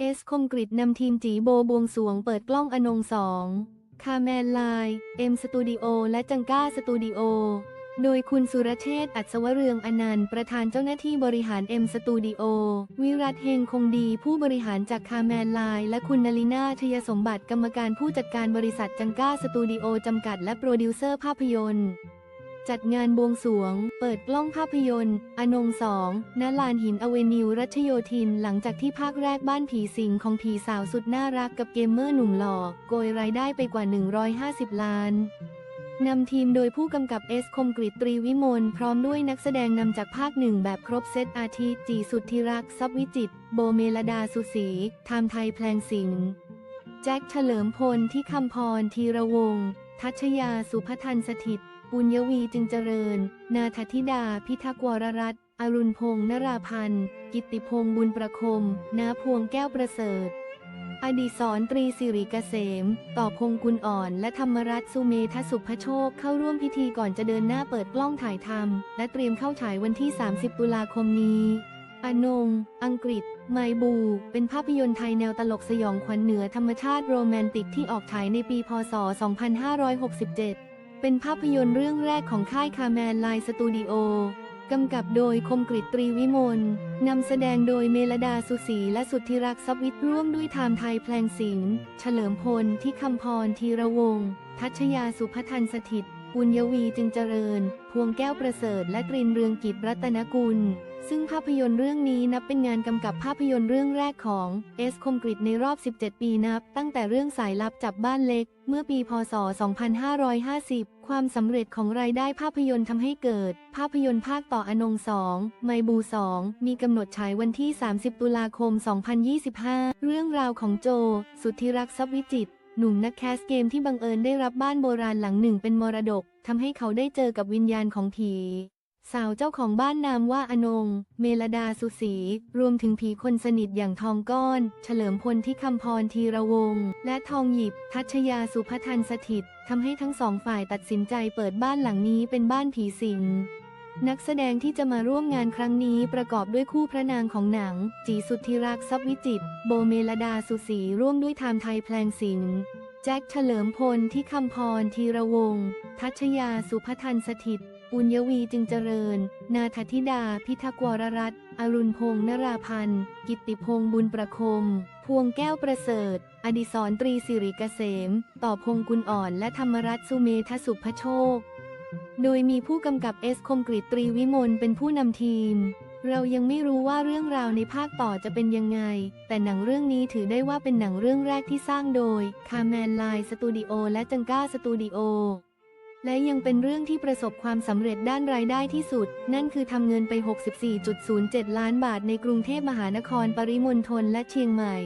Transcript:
เอสคมกริดนำทีมจีโบบวงสวงเปิดกล้องอนงสองคาแมนไลน์เอ็มสตูดิโอและจังก้าสตูดิโอ โดยคุณสุรเชษฐ์อัศวเรืองอนันต์ประธานเจ้าหน้าที่บริหารเอ็มสตูดิโอวิรัตเฮงคงดีผู้บริหารจากคาแมนไลน์และคุณนลินาชยสมบัติกรรมการผู้จัดการบริษัทจังก้าสตูดิโอจำกัดและโปรดิวเซอร์ภาพยนตร์ จัดงานบวงสรวง เปิดกล้องภาพยนตร์ อนงสองณลานหินอเวนิวรัชโยธิน หลังจากที่ภาคแรกบ้านผีสิงของผีสาวสุดน่ารักกับเกมเมอร์หนุ่มหล่อโกยรายได้ไปกว่า 150 ล้านนำทีมโดยผู้กำกับเอสคมกริตรีวิมลพร้อมด้วยนักแสดงนำจากภาคหนึ่งแบบครบเซตอาทิจีสุทธิรักซับวิจิต โบเมลดาสุสีไทม์ไทยแพลงสิงแจ็คเฉลิมพลที่คำพรธีระวง ทัชยาสุพทันสถิต ปุญญวีจึงเจริญ นาทธิดา พิทักษ์วรรัตน์อรุณพงษ์นราพันธ์ กิตติพงษ์บุญประคม นาพวงแก้วประเสริฐ อดีศรตรีสิริกเกษม ต่อพงกุลอ่อน และธรรมรัตน์สุเมธสุภโชคเข้าร่วมพิธีก่อนจะเดินหน้าเปิดกล้องถ่ายทำและเตรียมเข้าฉายวันที่ 30 ตุลาคมนี้อนง อังกฤษ ไมบู เป็นภาพยนตร์ไทยแนวตลกสยองขวัญเหนือธรรมชาติโรแมนติกที่ออกฉายในปี พศ 2567 เป็นภาพยนตร์เรื่องแรกของค่ายคาแมนไลน์สตูดิโอกำกับโดยคมกริตรีวิมล นำแสดงโดยเมลดาสุสีและสุทธิรักษ์ซับวิทย์ร่วมด้วยไทม์ไทยแพลงสิงห์เฉลิมพลที่คำพรธีระวง ทัชยาสุพทันสถิต ปุญญวีจึงเจริญ พวงแก้วประเสริฐและตรินเรืองกิจรัตนกุล ซึ่งภาพยนตร์เรื่องนี้นับเป็นงานกำกับภาพยนตร์เรื่องแรกของเอสคมกริตในรอบ 17 ปีนับ ตั้งแต่เรื่องสายลับจับบ้านเล็ก เมื่อปีพศ 2550 ความสำเร็จของรายได้ภาพยนตร์ทำให้เกิด ภาพยนตร์ภาคต่ออนงสองไมบูสองมีกำหนดฉายวันที่ 30 ตุลาคม 2025 เรื่องราวของโจ สุทธิรักษ์ทรัพย์วิจิต หนุ่มนักแคสเกมที่บังเอิญได้รับบ้านโบราณหลังหนึ่งเป็นมรดกทำให้เขาได้เจอกับวิญญาณของผี สาวเจ้าของบ้านนามว่าอนง เมลดาสุสี รวมถึงผีคนสนิทอย่างทองก้อน เฉลิมพลที่คำพรธีระวง และทองหยิบ ทัชยาสุพทันสถิตทำให้ทั้งสองฝ่ายตัดสินใจเปิดบ้านหลังนี้เป็นบ้านผีสิง นักแสดงที่จะมาร่วมงานครั้งนี้ประกอบด้วยคู่พระนางของหนัง จีสุทธิรักษ์ทรัพย์วิจิต โบเมลดาสุสีร่วมด้วยไทม์ไทยแพลงสิงห์แจ็คเฉลิมพลที่คำพรธีระวงศ์ทัชยาสุพทันสถิตปุญญวีจึงเจริญ นาทธิดา พิทักษวรรัตน์อรุณพงษ์นราพันธ์ กิตติพงษ์บุญประคม พวงแก้วประเสริฐ อดิศรตรีสิริเกษม ต่อพงกุลอ่อน และธรรมรัตน์สุเมธสุภโชค โดยมีผู้กำกับเอสคมกริตรีวิมลเป็นผู้นำทีม เรายังไม่รู้ว่าเรื่องราวในภาคต่อจะเป็นยังไง แต่หนังเรื่องนี้ถือได้ว่าเป็นหนังเรื่องแรกที่สร้างโดยคาแมนไลน์สตูดิโอและจังก้าสตูดิโอและยังเป็นเรื่องที่ประสบความสำเร็จด้านรายได้ที่สุด นั่นคือทำเงินไป 64.07 ล้านบาทในกรุงเทพมหานครปริมณฑลและเชียงใหม่